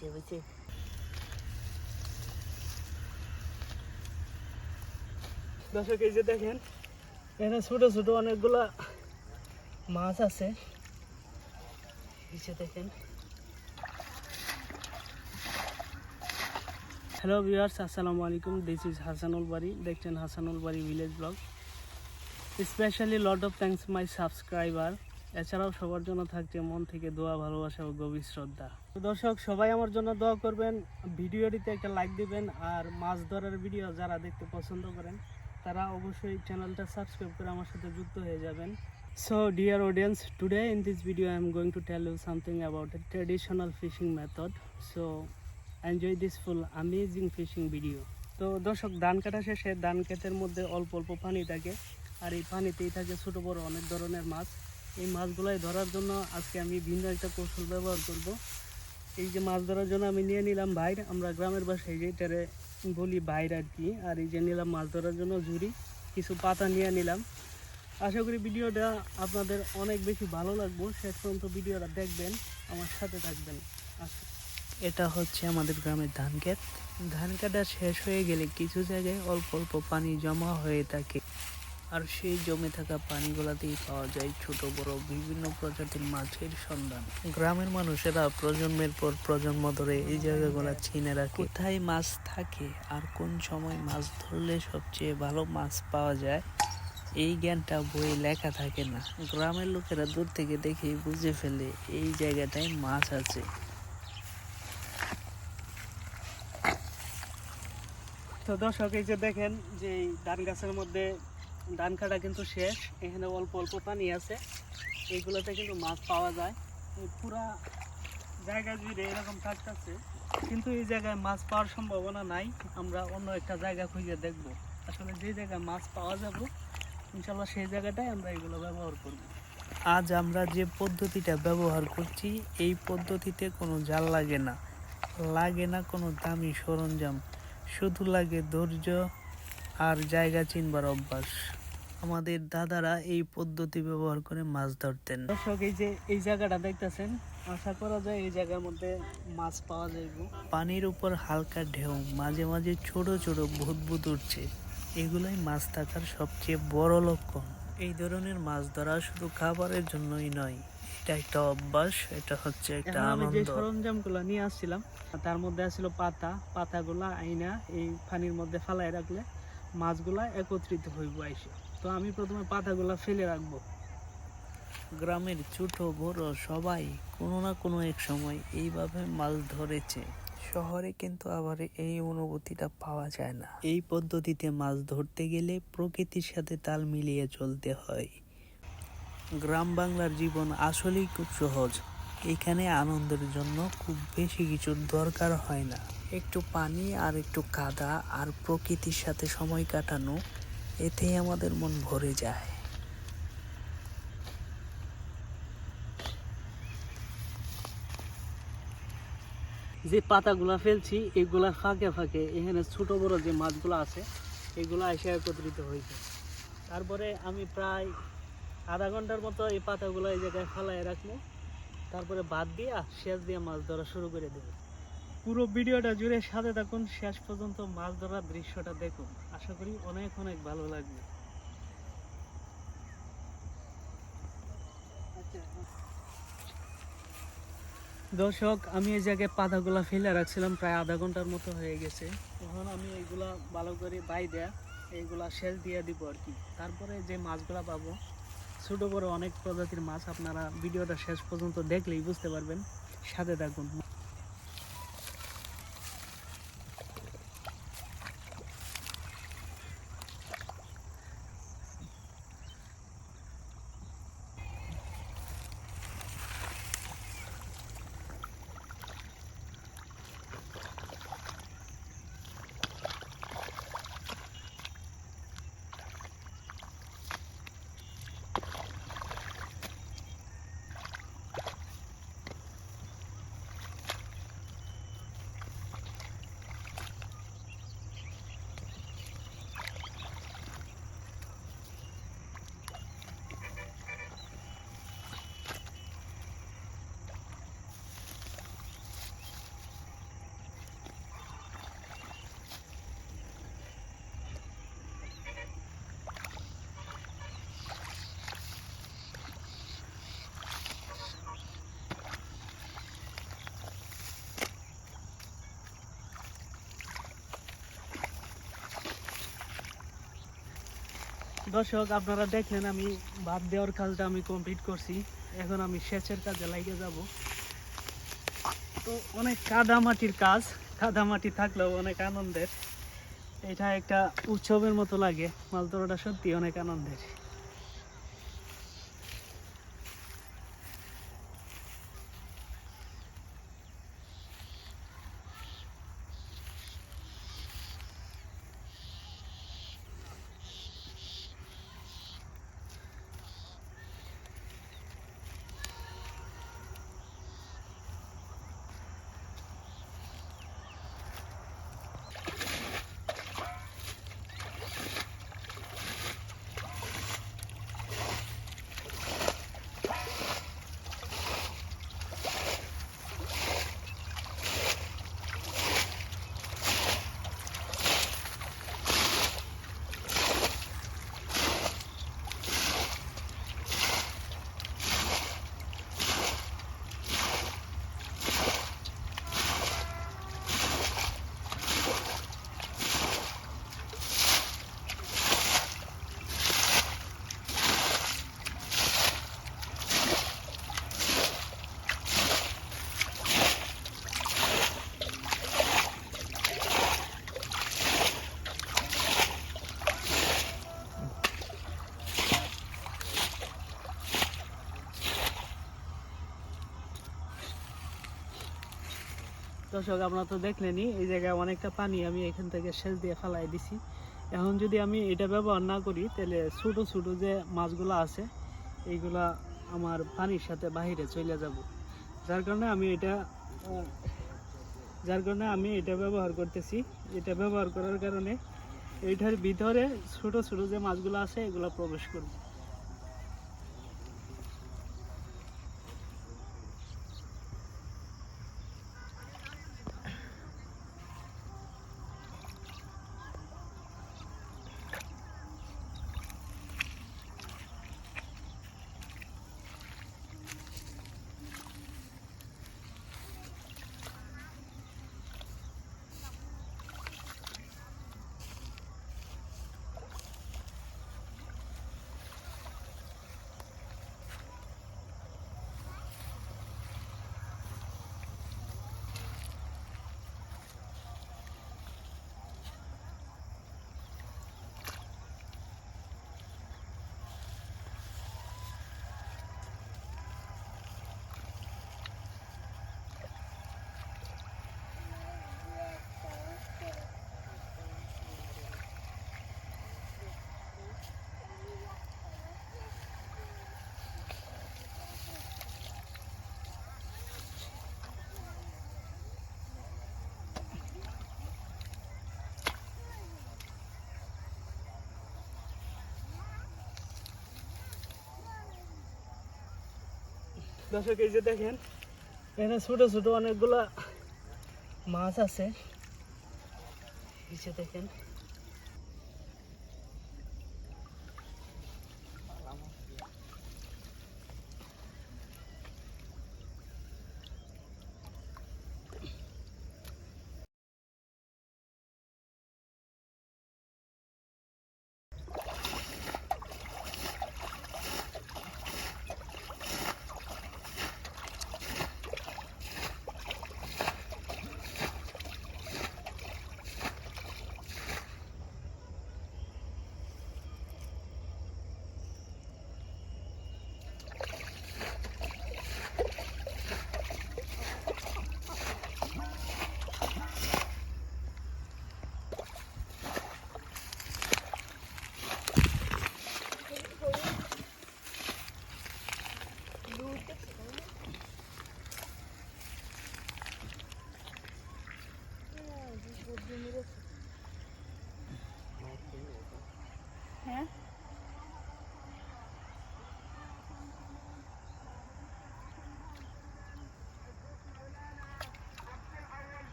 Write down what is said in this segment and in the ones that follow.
হয়েছে বুঝছে? দর্শক, এই যে দেখেন, এখানে ছোট ছোট অনেকগুলা মাছ আছে। নিচে দেখেন। হ্যালো ভিউয়ার্স আসসালামু আলাইকুম। দিস ইজ হাসানুল বাড়ি দেখছেন হাসানুল বাড়ি village blog specially lot of thanks my subscriber এছাড়াও সবার জন্য থাকছে মন থেকে দোয়া, ভালোবাসা ও গভীর শ্রদ্ধা। দর্শক, সবাই আমার জন্য দোয়া করবেন, ভিডিওটিতে একটা লাইক দিবেন, আর মাছ ধরার ভিডিও যারা দেখতে পছন্দ করেন, তারা অবশ্যই চ্যানেলটা সাবস্ক্রাইব করে আমার সাথে যুক্ত হয়ে যাবেন। So dear audience today in this video I am going to tell you something about traditional fishing method so enjoy this full amazing fishing video তো দর্শক, ধান কাটা শেষে ধান ক্ষেতের মধ্যে অল্প অল্প পানি থাকে, আর এই পানিতেই থাকে ছোটো, বড় অনেক ধরনের মাছ। এই মাছগুলাই ধরার জন্য আজকে আমি ভিন্ন একটা কৌশল ব্যবহার করব। এই যে মাছ ধরার জন্য আমি নিয়ে নিলাম বাইর। আমরা গ্রামের বাসায় যেটারে বলি বাইর আর কি। আর এই যে নিলাম মাছ ধরার জন্য ঝুড়ি, কিছু পাতা নিয়ে নিলাম। আশা করি ভিডিওটা আপনাদের অনেক বেশি ভালো লাগবো। শেষ পর্যন্ত ভিডিওটা দেখবেন, আমার সাথে থাকবেন। এটা হচ্ছে আমাদের গ্রামের ধান ক্ষেত। ধান কাটা শেষ হয়ে গেলে কিছু জায়গায় অল্প অল্প পানি জমা হয়ে থাকে। আর সেই জমে থাকা পানিগুলাতেই পাওয়া যায় ছোট বড় বিভিন্ন প্রজাতির মাছের সন্ধান। গ্রামের মানুষেরা প্রজন্মের পর প্রজন্ম ধরে এই জায়গাগুলা চিনে রাখে। কোথায় মাছ থাকে আর কোন সময় মাছ ধরলে সবচেয়ে ভালো মাছ পাওয়া যায় এই জ্ঞানটা বইয়ে লেখা থাকে না। গ্রামের লোকেরা দূর থেকে দেখে বুঝে ফেলে এই জায়গাটায় মাছ আছে। তো দর্শক এই যে দেখেন যে এই ধান গাছের মধ্যে ধান কাটা কিন্তু শেষ, এখানে অল্প অল্প পানি আছে। এইগুলোতে কিন্তু মাছ পাওয়া যায়। পুরা জায়গা জুড়ে এরকম থাকতেছে, কিন্তু এই জায়গায় মাছ পাওয়ার সম্ভাবনা নাই। আমরা অন্য একটা জায়গা খুঁজে দেখব। আসলে যে জায়গায় মাছ পাওয়া যাব, ইনশাল্লাহ সেই জায়গাটায় আমরা এগুলো ব্যবহার করব। আজ আমরা যে পদ্ধতিটা ব্যবহার করছি, এই পদ্ধতিতে কোনো জাল লাগে না। লাগে না কোনো দামি সরঞ্জাম। শুধু লাগে ধৈর্য আর জায়গা চিনবার অভ্যাস। আমাদের দাদারা এই পদ্ধতি ব্যবহার করে মাছ ধরতেন। দর্শক এই যে এই জায়গাটা দেখতেছেন আশা করা যায় এই জায়গার মধ্যে মাছ পাওয়া যাইব। পানির উপর হালকা ঢেউ মাঝে মাঝে ছোট ছোট ভূত ভূত উঠছে। এগুলাই মাছ থাকার সবচেয়ে বড় লক্ষণ। এই ধরনের মাছ ধরা শুধু খাবারের জন্যই নয় এটা একটা অভ্যাস এটা হচ্ছে একটা আমি যে আনন্দ। সরঞ্জামগুলো নিয়ে আসছিলাম তার মধ্যে আছিল পাতা। পাতাগুলা আইনা এই পানির মধ্যে ফালাই রাখলে মাছগুলা একত্রিত হইব আইসে। তো আমি প্রথমে পাতাগুলা ফেলে রাখব। গ্রামের ছোট বড় সবাই কোনো না কোনো এক সময় এইভাবে মাছ ধরেছে। শহরে কিন্তু আবার এই অনুভূতিটা পাওয়া যায় না। এই পদ্ধতিতে মাছ ধরতে গেলে প্রকৃতির সাথে তাল মিলিয়ে চলতে হয়। গ্রাম বাংলার জীবন আসলেই খুব সহজ। এখানে আনন্দের জন্য খুব বেশি কিছুর দরকার হয় না। একটু পানি আর একটু কাদা আর প্রকৃতির সাথে সময় কাটানো, এতেই আমাদের মন ভরে যায়। যে পাতাগুলা ফেলছি, এগুলা ফাঁকে ফাঁকে এখানে ছোট বড় যে মাছগুলো আছে, এগুলো এসে একত্রিত হয়েছে। তারপরে আমি প্রায় আধা ঘণ্টার মতো এই পাতাগুলো এই জায়গায় ফালাই রাখব। তারপরে বাদ দিয়া শেষ দিয়ে মাছ ধরা শুরু করে দেবো। পুরো ভিডিওটা জুড়ে সাথে থাকুন, শেষ পর্যন্ত মাছ ধরার দৃশ্যটা দেখুন। আশা করি অনেক অনেক ভালো লাগবে। দর্শক, আমি এই জায়গায় পাতাগুলা ফেলে রাখছিলাম, প্রায় আধা ঘণ্টার মতো হয়ে গেছে। এখন আমি এইগুলা ভালো করে বাই দেয়া এইগুলা শেষ দিয়ে দিব আর কি। তারপরে যে মাছগুলা পাবো, ছোট বড় অনেক প্রজাতির মাছ আপনারা ভিডিওটা শেষ পর্যন্ত দেখলেই বুঝতে পারবেন। সাথে থাকুন দর্শক, আপনারা দেখলেন আমি ভাত দেওয়ার কাজটা আমি কমপ্লিট করছি। এখন আমি সেচের কাজে লাগিয়ে যাব। তো অনেক কাদামাটির কাজ, কাদামাটি থাকলেও অনেক আনন্দের। এটা একটা উৎসবের মতো লাগে মাছ ধরাটা সত্যি অনেক আনন্দের। দর্শক, আপনারা তো দেখলেনই, এই জায়গায় অনেকটা পানি আমি এখান থেকে সেচ দিয়ে ফেলাই দিছি। এখন যদি আমি এটা ব্যবহার না করি, তাহলে ছোটো ছোটো যে মাছগুলো আছে, এইগুলা আমার পানির সাথে বাহিরে চলে যাব। যার কারণে আমি এটা যার কারণে আমি এটা ব্যবহার করতেছি। এটা ব্যবহার করার কারণে এইটার ভিতরে ছোট ছোট যে মাছগুলো আছে, এগুলো প্রবেশ করবে। দর্শক এই যে দেখেন এখানে ছোট ছোট অনেকগুলা মাছ আছে। দেখেন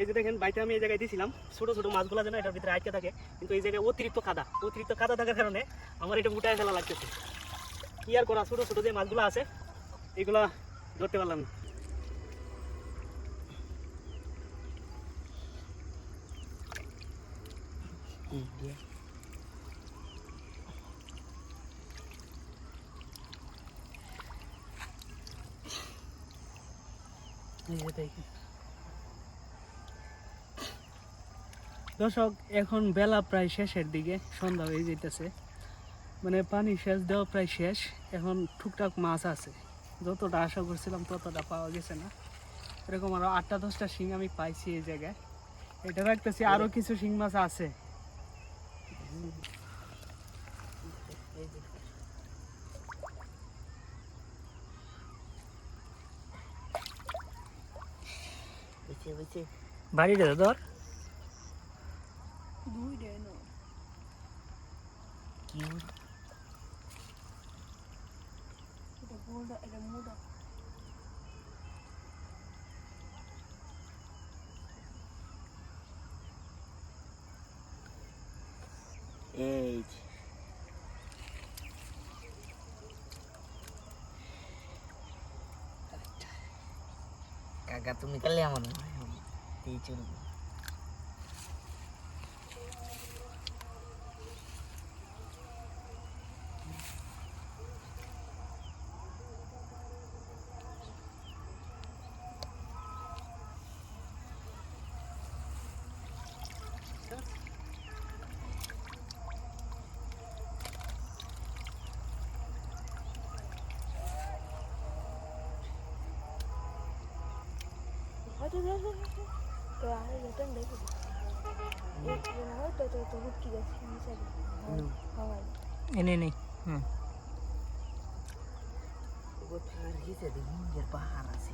এই যে দেখেন বাইটা আমি এই জায়গায় দিয়েছিলাম ছোট ছোট মাছগুলো যেন এটার ভিতরে আটকে থাকে। কিন্তু এই জায়গায় অতিরিক্ত কাদা অতিরিক্ত কাদা থাকার কারণে আমার এটা উঠায় ফেলা লাগতেছে। কি আর করা ছোট ছোট যে মাছগুলো আছে এগুলা ধরতে পারলাম না। এই দর্শক এখন বেলা প্রায় শেষের দিকে সন্ধ্যা হয়ে যেতেছে মানে পানি শেষ দেওয়া প্রায় শেষ এখন টুকটাক মাছ আছে। যতটা আশা করছিলাম ততটা পাওয়া গেছে না। এরকম আরও আটটা দশটা শিং আমি পাইছি এই জায়গায়। এটা রাখতেছি আরও কিছু শিং মাছ আছে। বাড়িটা ধর এই কাকা তুমি কালে আমার এই চলবে হয়তো দেখো তো আরে যেতাম দেখো হয়তো তো তো হুটকি যাচ্ছে নিচে হাওয়াই এনে নেই কোথায় গেছে দেখি নিজের পাহাড় আছে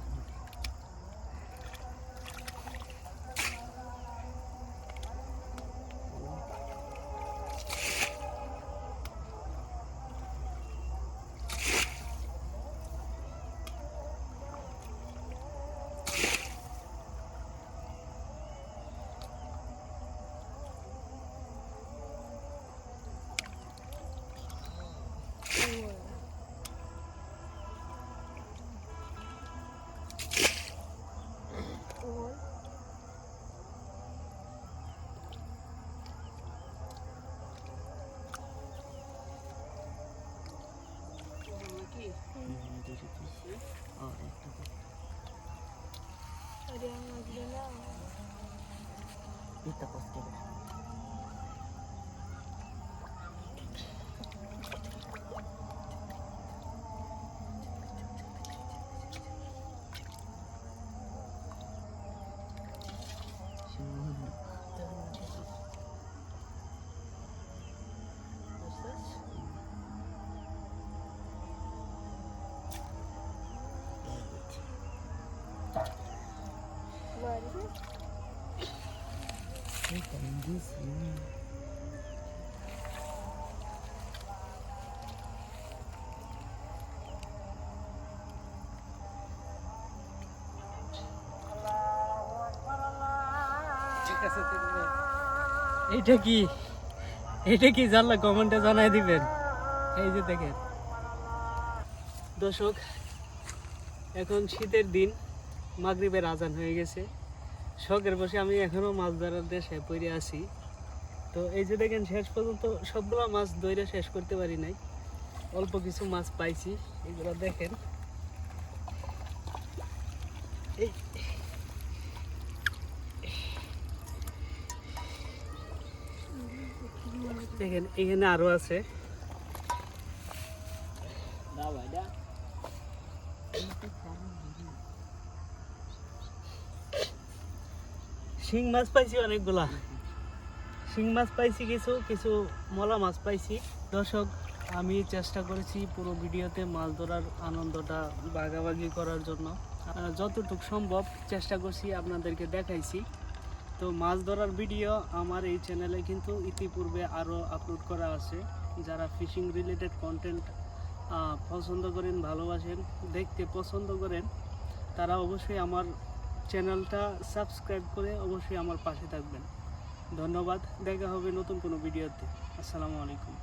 いいとこつける এইটা কি? এটা কি জানলা কমেন্টে জানাই দিবেন? এই যে দেখেন। দর্শক, এখন শীতের দিন, মাগরিবের আজান হয়ে গেছে। শখের বসে আমি এখনও মাছ ধরার দেশে পড়ে আছি। তো এই যে দেখেন, শেষ পর্যন্ত সবগুলো মাছ ধরে শেষ করতে পারি নাই। অল্প কিছু মাছ পাইছি, এগুলো দেখেন। দেখেন, এখানে আরও আছে। শিং মাছ পাইছি অনেকগুলা। শিং মাছ পাইছি কিছু কিছু মলা মাছ পাইছি। দর্শক, আমি চেষ্টা করেছি পুরো ভিডিওতে মাছ ধরার আনন্দটা ভাগাভাগি করার জন্য। যতটুকু সম্ভব চেষ্টা করছি আপনাদেরকে দেখাইছি। তো মাছ ধরার ভিডিও আমার এই চ্যানেলে কিন্তু ইতিপূর্বে আরও আপলোড করা আছে। যারা ফিশিং রিলেটেড কন্টেন্ট পছন্দ করেন, ভালোবাসেন, দেখতে পছন্দ করেন, তারা অবশ্যই আমার চ্যানেলটা সাবস্ক্রাইব করে অবশ্যই আমার পাশে থাকবেন। ধন্যবাদ, দেখা হবে নতুন কোনো ভিডিওতে। আসসালামু আলাইকুম।